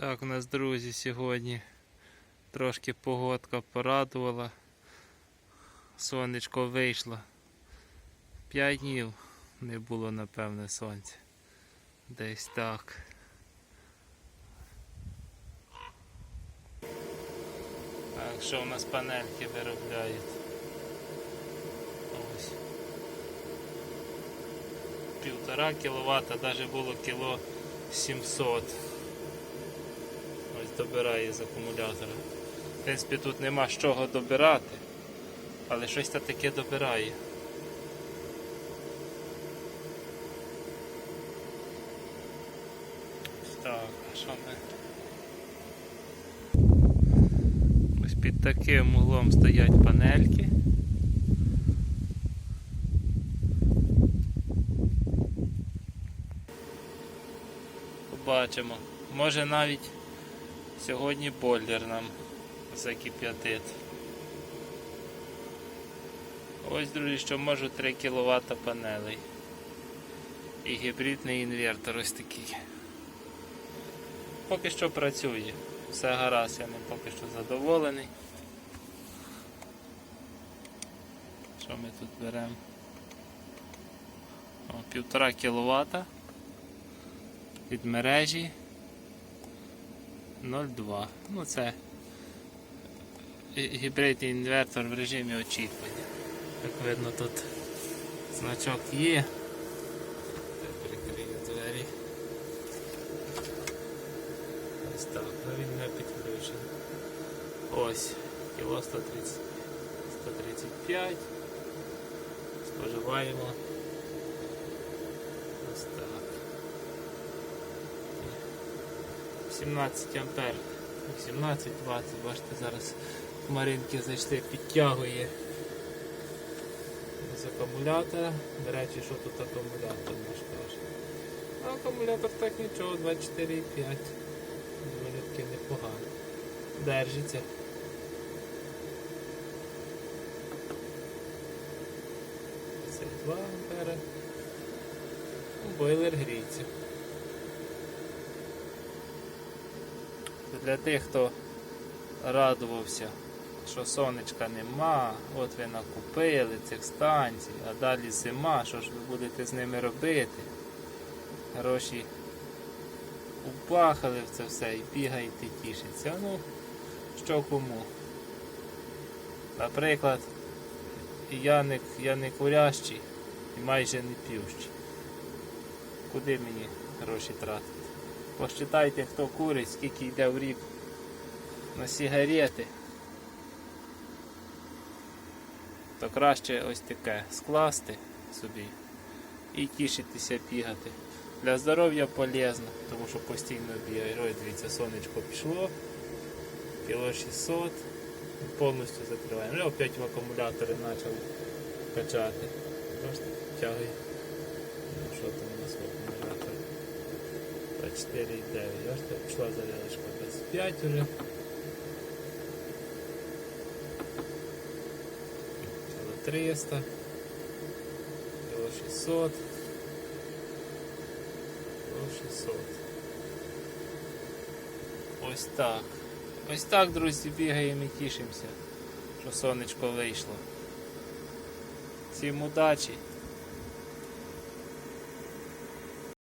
Так, у нас, друзі, сьогодні трошки погодка порадувала. Сонечко вийшло. П'ять днів не було, напевне, сонця. Десь так. Так, що у нас панельки виробляють? Ось. Півтора кіловата, навіть було кіло 700. Добирає з акумулятора. В принципі, тут нема з чого добирати, але щось та таке добирає. Так, а що ми? Ось під таким углом стоять панельки. Побачимо. Може навіть сьогодні бойлер нам закип'ятить. Ось, друзі, що можу 3 кВт панелей. І гібридний інвертор ось такий. Поки що працює. Все гаразд, я ним поки що задоволений. Що ми тут беремо? Півтора кВт від мережі 0,2. Ну це гібридний інвертор в режимі очікування. Як видно тут значок є. Прикрию двері. Ось так, ну він не підключений. Ось, кіло 130, 135. Споживаємо. Ось так. 17 ампер. 17, 20, бачите, зараз хмаринки зайшли, підтягує з акумулятора. До речі, що тут акумулятор наш каже. Акумулятор так нічого, 24,5. Доволі непогано. Держиться. Це 2 ампера. Бойлер гріється. Для тих, хто радувався, що сонечка нема, от ви накупили цих станцій, а далі зима, що ж ви будете з ними робити? Гроші упахали в це все і бігаєте тішиться. Ну, що кому? Наприклад, я не, я не курящий і майже не п'ющий. Куди мені гроші тратити? Посчитайте, хто курить, скільки йде в рік на сигарети. То краще ось таке скласти собі і тішитися бігати. Для здоров'я полезно, тому що постійно бігає. Ой, дивіться, сонечко пішло. Кіло 600. Повністю закриваємо. Ну, опять в акумулятори почали качати. Просто тягай. Ну, що там у нас в акумуляторі? 24,9. Бачите, пішла зарядочка 25 уже. Кіло 300. Кіло 600. Кіло 600. Ось так. Ось так, друзі, бігаємо і тішимося, що сонечко вийшло. Всім удачі!